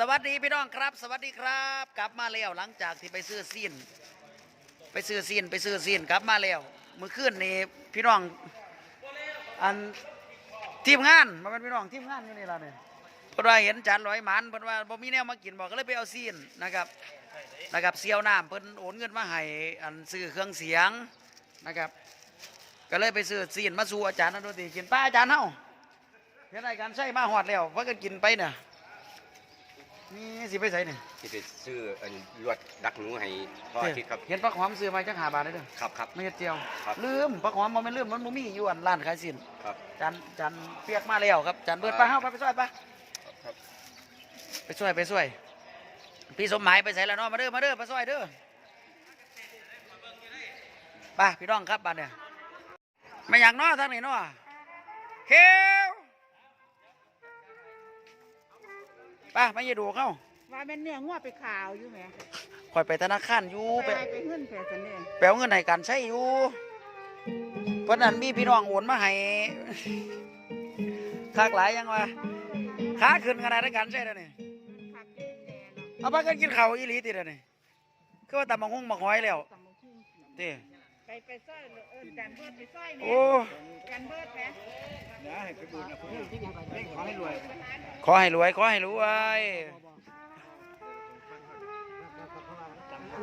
สวัสดีพี่น้องครับ สวัสดีครับ กลับมาแล้วหลังจากที่ไปซื้อซีนไปซื้อซีนไปซื้อซีนกลับมาแล้วเมื่อคืนนี้พี่น้องอันทีมงานมาเป็นพี่น้องทีมงานอยู่นี่ละเนี่ยเพราะว่าเห็นจานร้อยหมันเพราะว่าบ่มีแนวมากินบอกก็เลยไปเอาซีนนะครับนะครับเซียวน้ำเพิ่นโอนเงินมาให้อันซื้อเครื่องเสียงนะครับ ก็เลยไปซื้อซีนมาสู่อาจารย์นันดนตรีกินป้าอาจารย์เฮาเห็นอะไรกันใช่มาหอดแล้วว่ากันกินไปเนี่ย นี่สิไปใส่เนี่ยที่ไปซื้ออันลวดดักหนูให้พ่ออาทิตย์ครับเห็นปักหอมซื้อมาจักหาบาทเลยเด้อครับครับ ไม่เฮ็ดเจียว ครับลืมปักหอมมันไม่ลืมมันบ่มีอยู่อันร้านขายสินครับจันจันเปียกมาแล้วครับจันเบิดไปเฮาไปไปช่วยไปครับ ไปช่วยไปช่วย พี่สมหมายไปใส่แล้วเนาะมาเด้อมาเด้อมาช่วยเด้อไปพี่น้องครับบ้านเนี่ยไม่อยากเนาะทางนี้เนาะเขี ยวไปมาอย่าดูเข้าว่าแม่นเนื้องัวไปข่าวอยู่ไหมคอยไปธนาคารอยู่ไปไปไปขึ้นแผลสันเนี่ยแปลเงินให้กันใช้อยู่เพราะนั้นมีพี่น้องโอนมาให้คากหลายยังวะขาขึ้นขนาดนั้นกันใช่แล้วนี่ขับกินแน่เนาะเอาไปกันกินข้าวอีหลีติแล้วนี่คือว่าตำบักหุ่งบักหอยแล้วตำบักหุ่งติ ไปไปซ้อยเอิ้นกันเบิดไปซ้อยเนี่โอ้กันเบิดแหมขอให้รวยขอให้รวย ขอให้รวย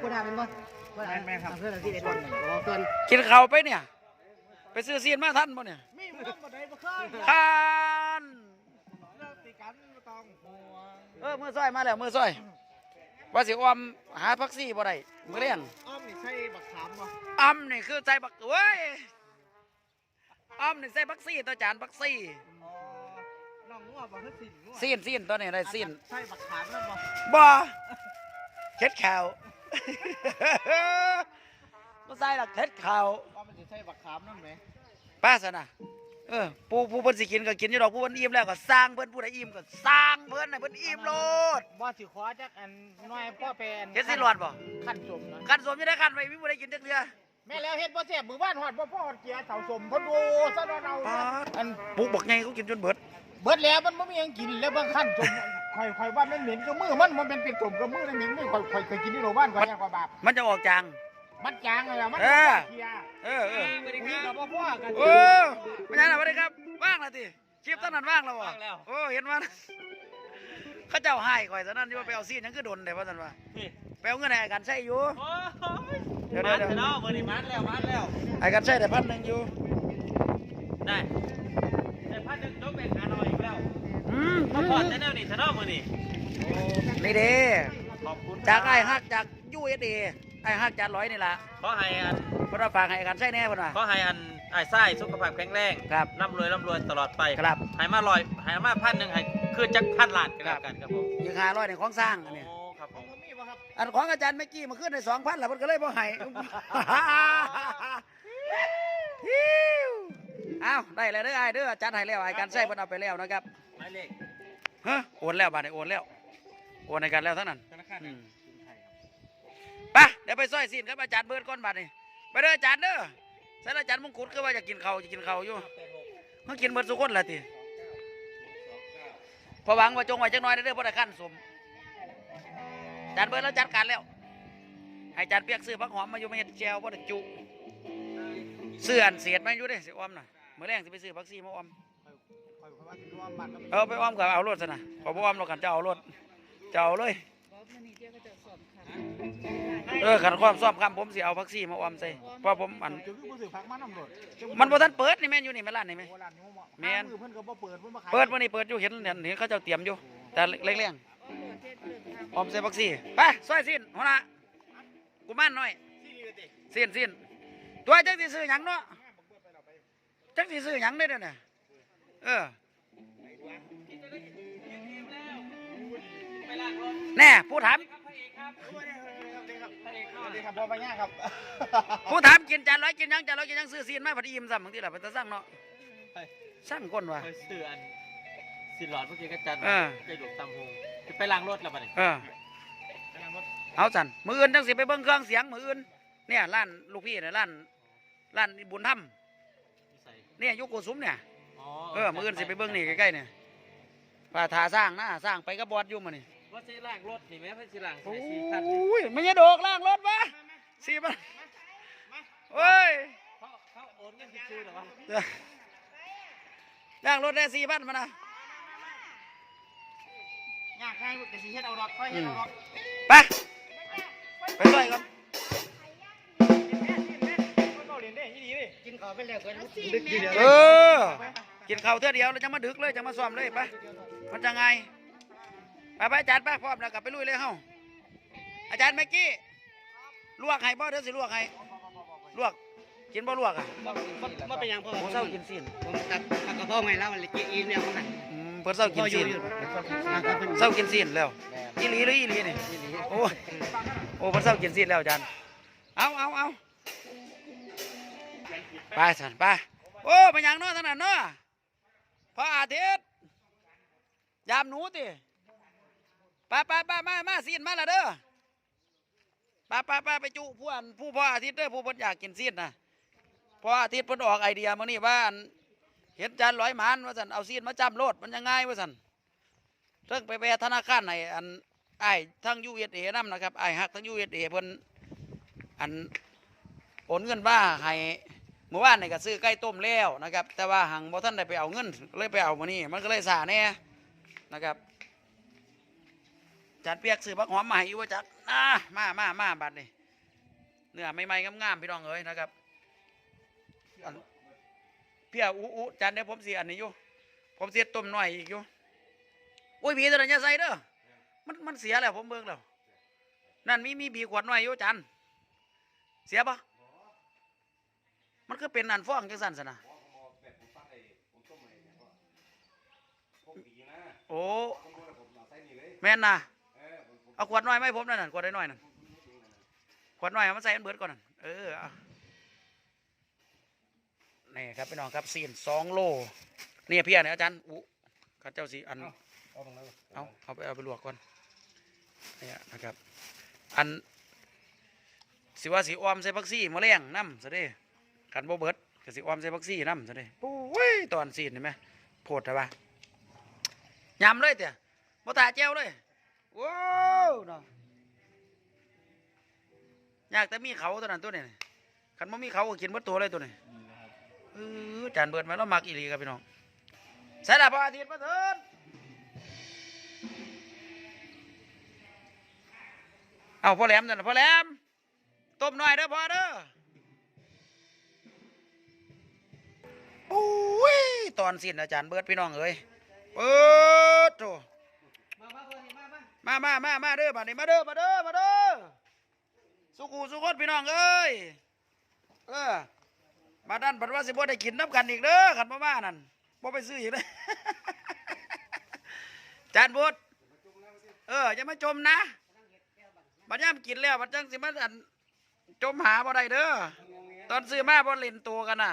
กูได้เป็นบ่บ่ได้แม่ครับเพื่อนที่ได้คนรอเพื่อนกินข้าวไปเนี่ย ไปซื้อซีนมาท่านบ่เนี่ยมีมันบ่ได้บ่เคยทาน เลิกติกันบ่ต้องห่วง เออมือซอยมาแล้วมือซอย ว่าสิอ้อมหาพักซี่บ่ได้มื้อเรียงอ้อมนี่ใช่บักขามบ่อ้ำนี่คือใจบักเว้ยอ้ำนี่ใส่บักซี่ตัวจานบักซี่อ๋อน้องงัวบ่คือสินงัวซีนซีนตัวนี้ได้ซีนใช่บักขามแล้วบ่บ่เค็ดข่าวบ่ใส่หรอกเค็ดข่าวว่ามันสิใช่บักขามนั่นไหมป้าซะนะ เออผู้ผู้เพิ่นสิกินก็กินอยู่ดอกผู้เพิ่นอิ่มแล้วก็สร้างเพิ่นผู้ใดอิ่มก็สร้างเพิ่นให้เพิ่นอิ่มโลดบ่สิขอจักอันน้อยพ่อแปนเฮ็ดสิรอดบ่ขั้นสมนะกันสมอยู่ได้กันไว้มีผู้ใดกินจักเทื่อแม่แล้วเฮ็ดบ่แซ่บมือบ้านฮอดบ่พ่อฮอดเกียร์เสาสมเพิ่นโอ้ซะเนาะเอาป๊าดอันปลูกบักใหญ่เขากินจนเบิดเบิดแล้วมันบ่มีหยังกินแล้วบางขั้นสมข่อยข่อยว่ามันเหม็นก็มือมันมันเป็นเป็นสมก็มือนั่นเหม็นไม่ข่อยข่อยเคยกินที่โรงบ้านข่อยยังกว่าบาปมันจะออกจาง มันจางเลยอะมันเออเกียร์เออเอออุ้ยกับพ่อพ่อกันโอ้ไม่ใช่นะสวัสดีครับว่างแล้วติคลิปตั้งนั้นว่างแล้ววะว่างแล้ว โอ้เห็นว่าเขาเจ้าให้ข่อยซะนั่นที่ว่าไปเอาซีนหยังคือโดนแต่ว่าซั่นว่าไปเอาเงินให้ไอ้กันใช้อยู่ โอ้ยเดี๋ยวมัเดี๋ยนวเดี๋ยวเนาะมือนี่มันแล้วมันแล้ว ไอ้กันใช้แต่พันหนึ่งอยู่ได้ แต่พันหนึ่งยกเป็นหาหน่อยอีกแล้วอืมมาก่อนแต่แนวนี่ทะเนาะมือนี่นี่เด้ขอบคุณจากไอ้ฮักจากยูเอสเอ ไอ้ฮักจานร้อยนี่ล่ะขอให้อันเพิ่นว่าฝากให้ไอ้กันใช้แน่เพิ่นว่า ขอให้อันไอ้ไส้สุขภาพแข็งแรงครับร่ำรวยร่ำรวยตลอดไปครับให้มาลอยให้มาพันหนึ่งให้คือจักพันล้านกันแล้วกันครับผมอีกห้าร้อยในของสร้างอันนี้ โอ้ครับผมมีป่ะครับอันของอาจารย์เมื่อกี้มาขึ้นในสองพันแล้วเพิ่นก็เลยบ่ให้ ฮิวอ้าวได้แล้วเด้อไอ้เด้ออาจารย์ให้แล้วไอ้กันใช้เพิ่นเอาไปแล้วนะครับหมายเลขฮะโอนแล้วบาดนี้โอนแล้ว โอนในกันแล้วทั้งนั้นธนาคารอืม ไปเดี๋ยวไปซอยซีนครับอาจารย์เบิร์ดก้อนบาดนี้ไปเด้ออาจารย์เด้อใส่อาจารย์มงกุฎคือว่าจะกินเขาจะกินเขาอยู่มันกินเบิดทุกคนละทีพอหวังว่าจงไว้จังน้อยเด้อเพราะได้ขั้นสมจารย์เบิร์ดแล้วจัดการแล้วให้จารย์เปียกซื้อผักหอมมาอยู่ไม่เห็ดแจวเพราะได้จุเสื้อนเสียดมาอยู่ด้สิอ้อมหน่ะเมื่อแรงสิไปซื้อผักซีมาอ้อมข่อยว่าสิรวมมันก็เอาไปอ้อมกับเอารถซะนะขอบ่อ้อมหรอกกันจะเอารถจะเอาเลย เออขันความซ่อมคำผมสิเอาผักซีมาอ้อมใส่เพราะผมอันจะคือบ่ซื้อผักมันน้ำรดมันบ่ทันเปิดนี่แม่นอยู่นี่แม่นร้านนี่แม่โบราณงูเหมาะแม่นมือเพิ่นก็บ่เปิดเพิ่นบ่ขายเปิดมื้อนี้เปิดอยู่เห็นเห็นเห็นเขาเจ้าเตรียมอยู่ แต่เล็กโอ้โหเฮ็ดเรื่องทางๆอ้อมใส่ผักซีไปซอยสิ้นหัวหน้ากูมั่นหน่อยสิ้นสิ้นตัวจักสิซื้อหยังเนาะจักสิซื้อหยังได้เด้อเนี่ยเออแน่ผู้ถาม สวัสดีครับพ่อปัญญาครับผู้ถามกินจานร้อยกินยังจานร้อยกินยังซื้อซีนไมาพอดีอิ่มซ้ำบางทีล่ะเป็นตาสั่งเนาะสั่งคนว่ะซื้ออันสินหลอดเมื่อกี้ก็จัดเออใจหลวงตำหงจะไปล้างรถแล้วบัดนี้เออเอาสันมืออื่นจังสิไปเบิ่งเครื่องเสียงมืออื่นเนี่ยร้านลูกพี่เนี่ยร้านร้านบุญธรรมเนี่ยยุโกสุมเนี่ยเออมืออื่นสิไปเบิ่งนี่ใกล้ๆเนี่ยป่าทาสร้างนะสร้างไปกับอดอยู่มานี่ ว่าสิล้างรถนี่แม่เพิ่นสิล้างโอ้ใส่สี่คันยมันจะโดกล่างรถวะสี่พันโอ้ยเขาเขาโอนเงินซื้อๆหรอวะเดี๋ยวล่างรถได้สี่พันมานะยากง่ายแต่สิเฮ็ดเอาดอกค่อยเฮ็ดเอาดอกไปไปต่อยก่อนก็เรียนได้ยี่ดีเลยกินข้าวไปแล้วก็ดึกดีเดียวเออกินข้าวเท่าเดียวแล้วจะมาดึกเลยจะมาซ้อมเลยไปมันจะไง ไปไปอาจารย์ไปพร้อมแล้วกลับไปลุยเลยเฮ้าอาจารย์เมื่อกี้ลวกให้บ่เดี๋ยวสิลวกให้ลวกกินบ่ลวกอะมาเป็นยังพ่อผมเศร้ากินซีนผมตักตักกระเพาะไงแล้วมันเลยกินอีเนี่ยมันน่ะอืมเพิ่นเศร้ากินซีนเศร้ากินซีนแล้วอีหลีหรืออีหลีนี่โอ้ยโอ้เพิ่นเศร้ากินซีนแล้วอาจารย์เอาเอาเอาไปสันไปโอ้เป็นหยังเนาะท่านนั้นเนาะพระอาทิตย์ยามหนูติไปไปไปมามาซีนมาละเด้อไปไปไปไปจุผู้อันผู้พ่ออาทิตย์เด้อผู้เพิ่นอยากกินซีนนะพ่ออาทิตย์เพิ่นออกไอเดียมื้อนี้ว่าอันเห็นจานร้อยหมานว่าสันเอาซีนมาจำโลดมันยังไงว่าสันเรื่องไปแวะธนาคารในอันไอ้ายทั้งยูเอสเอนํนะครับไอ้ายฮักทั้งยูเอสเอเพิ่นอันโอนเงินว่าให้เมื่อวานนี่ก็ซื้อไก่ต้มแล้วนะครับ แต่ว่าหังบ่ท่านได้ไปเอาเงินเลยไปเอามานี่มันก็เลยสาแน่นะครับ จานเปียกซื้อบักหอมมาให้อยู่ว่าจักอ่ามามามาบัดนี่เนื้อใหม่ๆงามๆพี่น้องเอ้ยนะครับเพียอู้อู้จานเดี๋ยวผมเสียอันนี้อยู่ผมเสียต้มหน่อยอีกอยู่โอ้ยบีตัวนั้นอย่ใส่เด้อมันมันเสียแล้วผมเบิ่งแล้วนั่นมีมีบีขวดหน่อยอยู่จานเสียปะมันก็เป็นอันฟ้องจังสันสนะโอ้แม่นนะ เอาขวดน้อยไหมาให้ผมนั่นน่ะขวดน้อยๆนั่นขวดน้อยเอามาใส่อันเบิดก่อนนั่นเออเอานี่ครับพี่น้องครับซีนสองโลนี่พี่เนี่ยอาจารย์อุข้าเจ้าสีอันเอาเอาไปเอาไปลวกก่อนเนี่ยนะครับ อันสิว่าสีออมใส่พักซี่มะเร็งน้ำซะเด้ขันโบเบิดก็สิออมใส่พักซี่น้ำซะเด้โอ้ยตอนซีนเห็นไหมโพดใช่ปะยำเลยเตี่ยบ่ตาเจ้าเลยว้า วเนาะอยากแต่มีเขาตัวนั้นตัวนี้ขันบ่มีเขาก็กินหมดตัวเลยตัวนี้เออจานเบิดมาแล้วมักอีหลีครับพี่น้องใส่ละพระอาทิตย์มาเถิดเอาพ่อแหลมนั่นน่ะพ่อแหลมต้มหน่อยเด้อพ่อเด้อโอ้ยตอนสิ้นอาจารย์เบิดพี่น้องเอ้ยเปิดโถ มามามามาเด้อมาเด้อมาเด้อมาเด้อมาเด้อสุกูสุคนพี่น้องเอ้ยเออมาดันบัดว่าสิบ่ได้กินน้ำกันอีกเด้อขันมาม่านั่นบ่ไปซื้ออีกเลยจานบุตรเอออย่ามาจมนะบัดย่ำกินแล้วบัดจังสิมาอันจมหาบ่ได้เด้อตอนซื้อมาบ่เล่นตัวกันน่ะ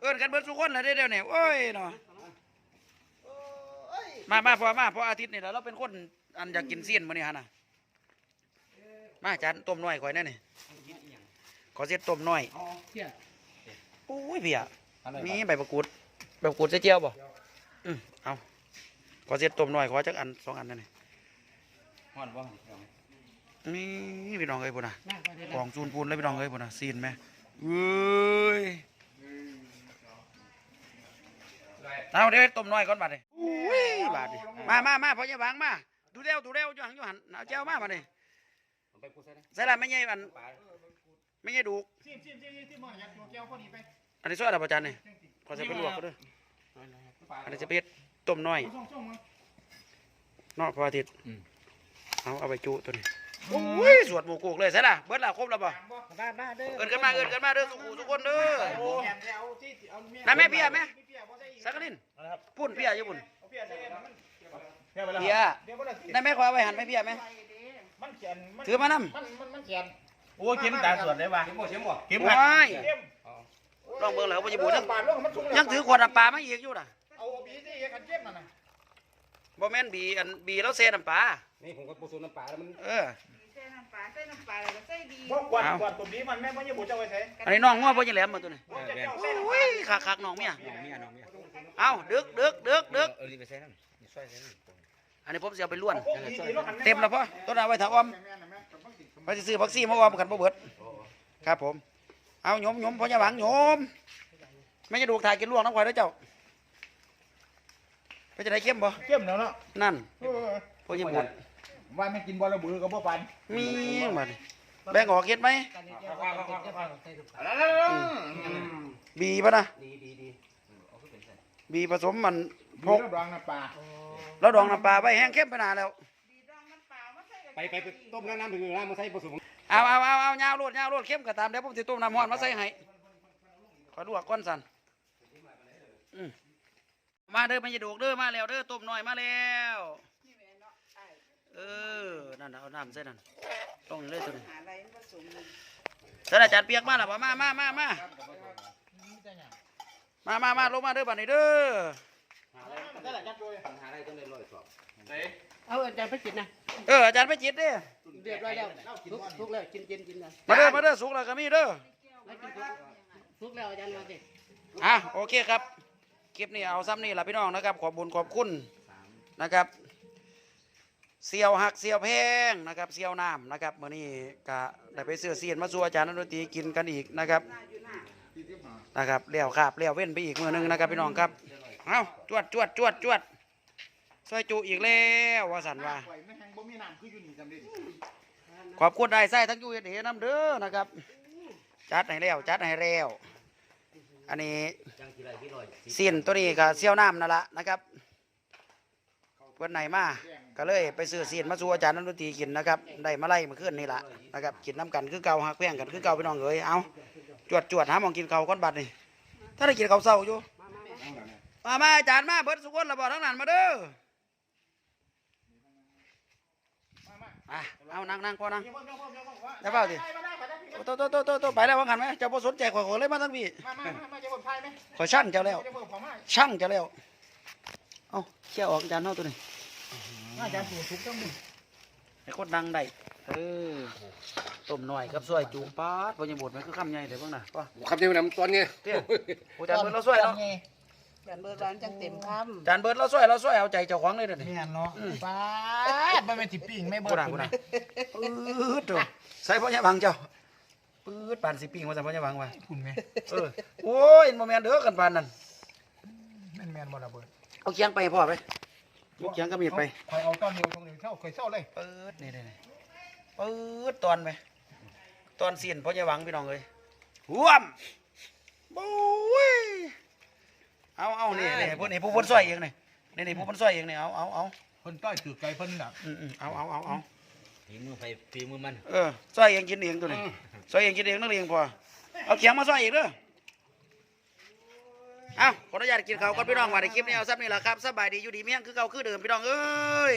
เอิ้นกันเบิดทุกคนเลยเด้อเดี๋ยวนี้โอ้ยเนาะ มามาพอมาพออาทิตย์นี่แหล้วเราเป็นคนอันอยากกินเสี้ยนมื้อนี้ฮะน่ะมาจานต้มน้อยข่อยแน่นี่ขอเสียต้มน้อยโอ้ยเพียมีใบประกูดใบประกูดใส่เจียวบ่อืมเอาขอเสียต้มหน่อยขอจักอันสองอันนั่นนี่ฮ้อนบ่นี่พี่น้องเอ้ยพุ่นน่ะกล่องจูนปูนเลยพี่น้องเอ้ยพุ่นน่ะซีนไหมเอ้ยเอาเดี๋ยวต้มหน่อยก่อนบาดนี่อุ้ย บาดนี่มามามาพ่ออย่าหวังมาดูเร็วดูเร็วอยู่หันอยู่หันเอาเจียวมาบาดนี่ไปพูดใส่นะใส่ละไม่ใหญ่อันไม่ใหญ่ดูกซิมซิมซิมซิมมันอยากตัวแก้วพอดีไปอันนี้ซอยอะไรประจันนี่ขอจะไปลวกก็ด้วยอันนี้จะเป็ดต้มน้อยส่งส่งมาเนอกพระอาทิตย์เอาเอาไปจุตัวนี้โอ้ยสวดหมู่กูกเลยใช่ล่ะเบิดละครบแล้วป่ะบ้าบ้าเด้อเอินกันมาเอินกันมาเด้อสุขุทุกคนเด้อโอ้แม่เอาที่เอานั่นแม่เพียแม่เพียบ่ใส่สักกะลินพุ่นเพีย อยู่พุ่นเอาเพียใส่มันเพียเดี๋ยวบ่ได้นั่นแม่ขอเอาไว้หันไหม่เพียไหมมันเขียนถือมานำมันมันมันเขียนโอ้เข็มตาสวดได้ป่ะเข็มบ่เข็มบ่เข็มโอ้ขัดยลองเบิ่งแล้วพ่อจะบูดยังปาดลงมันชุ่มยังถือขวดน้ำปลามาอีกอยู่น่ะเอาบีสิกันเข้มนั่นน่ะบ่แม่นบีอันบีแล้วเซน้ำปลานี่ผมก็ปูสูน้ำปลาแล้วมันเออใส่น้ำปลาใส่น้ำปลาแล้วก็ใส่ดีบ่กวาดกวาดตัวนี้มันแม่บ่ยังบ่จะไว้ใส่อันนี้น้องง้อพ่อจะแหลมมาตัวนี้บ่จะเจ้าใส่โอ้ยคักคักๆน้องเมียน้องเมียน้องเมียเอาดึกดึกดึก ดึกเออรีบไปใส่นั่นนี่ซอยใส่นั่นอันนี้ผมจะเอาไปล้วน เต็มแล้วพ่อต้นเอาไว้ถาออมไปซื้อวัคซีนมาออมกันบ่เบิดครับผม เอาโยมโยมพ่อยาหวังโยมไม่จะดูถ่ายกินลวกน้ำควายด้วยเจ้าไปจะได้เข้มบ่เข้มแล้วเนาะนั่นพ่อยังบุญว่าไม่กินบอลระบือกับบ่ปันมีมาดิแบ่งออกเก็ดไหมบีป่ะนะบีผสมมัน พพกกดองน้ำปลาแล้วดองน้ำปลาไปแห้งเข้มไปนานแล้วดีดองน้ำเปล่ามาใส่กับไปไปไปต้มน้ำถึงน้ำมาใส่ผสมเอาเอาเอาเอายาวโลดยาวโลดเข้มก็ตามเดี๋ยวผมสิต้มน้ำร้อนมาใส่ให้ขอลวกก้อนสันอืมมาเด้อมันจะดูกเด้อมาแล้วเด้อต้มหน่อยมาแล้วนี่แหละเนาะไอ้เออ นั่นน่ะเอาน้ำใส่นั่นต้องนี่เลยตัวนี้หาอะไรผสมนี่ท่านอาจารย์เปียกมาแล้วบ่มามามามามามามาลงมาเด้อบัดนี้เด้อ นั่นแหละจัดโดยหาได้ต้องได้ร้อยสอบเอาอาจารย์ไปกินนะเอออาจารย์ไปจิตเด้อเรียบร้อยแล้วทุกทุกแล้วกินกินกินนะมาเด้อมาเด้อสุกแล้วก็มีเด้อแล้วกินทุกทุกแล้วอาจารย์มาสิอะโอเคครับคลิปนี้เอาซ้ำนี่ล่ะพี่น้องนะครับ ขอบบุญขอบคุณนะครับเสียวหักเสียวแพงนะครับเสียวน้ำนะครับมื่อนี้ก็ได้ไปซื้อเสียนมาสู่อาจารย์นักดนตรีกินกันอีกนะครับนะครับเลี้ยวขาบเลี้ยวเว้นไปอีกมือหนึงนะครับพี่น้องครับ เอาจวดจวดจวดจวดซอยจูอีกแล้วว่าสันว่า ข่อยไม่แห้งบ่มีน้ำคืออยู่นี่จำได้ขอบคุณได้ไส้ทั้งอยูเอเดน้ำเด้อนะครับ จัดให้แล้วจัดให้แล้วอันนี้จังกี่ไรกี่ร้อยเสียนตัวนี้ก็เสียวน้ำนั่นละนะครับเพื่อนไหนมาก็เลยไปซื้อเสียนมาสู่อาจารย์นักดนตรีกินนะครับ ได้มาไล่มาขึ้นนี่ละนะครับกินน้ำกันคือเก่าหักแพงกันคือเก่าพี่น้องเอ๋ยเอาจวดจวดหาหมองกินข้าวก้อนบัดนี่ถ้าได้กินข้าวเศร้าอยู่ มามาอาจารย์มาเบิดสุกคนระบอทั้งนั้นมาเด้ออะเอานั่งนั่งพอนั่งจะเปล่าดิโตโตโตโตโตไปแล้วว่างันไหมเจ้าบ่สนใจข่อยขอเลยมาทั้งพี่มามามามาจะเบิ่งไพ่ไหมข่อยช่างเจ้าแล้วจะเบิ่งผมมาช่างเจ้าแล้วเอ้าเชี่ยออกอาจารย์เท่าตัวนี้อาจารย์สูทุกต้องมีไอ้คนดังได้เออต้มหน่อยกับซอยจูงปาดพอยังบดมันคือคำใหญ่เดี๋ยวเบิ่งน่ะป่ะคำเดียวน้ำตอนนี้เตี้ยโอ้อาจารย์เบิร์ดเราซอยเนาะกั นเบอร์ร้านจังเต็มคอาจารย์เบิร์ดเราซอยเราซอยเอาใจเจ้าของเลยเด้อนี่เนี่ยเนาะป้าดมันเป็นสิปิ้งไม่เบิกูดด่ากูด่าปื๊ดโตใส่พ่อใหญ่บังเจ้าปื๊ดปานสิปิ้งว่าสั่นพ่อใหญ่บังว่าคุณแม่เออโอ้ยโมแมนเด้อกันปานนั้นแม่นแม่นบ่ระเบิดเอาเคียงไปให้พ่อไปยกเคียงก็มีดไปข่อยเอาตอนเดียวตรงนี้เท่าข่อยเท่าเลยปื๊ดนี่นี่นี่ปื๊ดตอนไปตอนเสียนพ่อใหญ่บังพี่น้องเอ้ยห่วมบุ้ย เอาเอานี่นี่พวกนี่ผู้พ้นซอยเองนี่นี่นี่ผู้พ้นซอยเองนี่เอาเอาเอาเพิ่นต้อยถือไก่เพิ่นน่ะอืมอืมเอาเอาเอาเอาฝีมือไปฝีมือมันเออซอยเองกินเองตัวนี้ซอยเองกินเองนักเรียนพอเอาเขียงมาซอยอีกเด้อเอาขออนุญาตกินข้าวก่อนพี่น้องว่าในคลิปนี้เอาซับนี่แหละครับสบายดีอยู่ดีเมี่ยงคือเก่าคือเดิมพี่น้องเอ้ย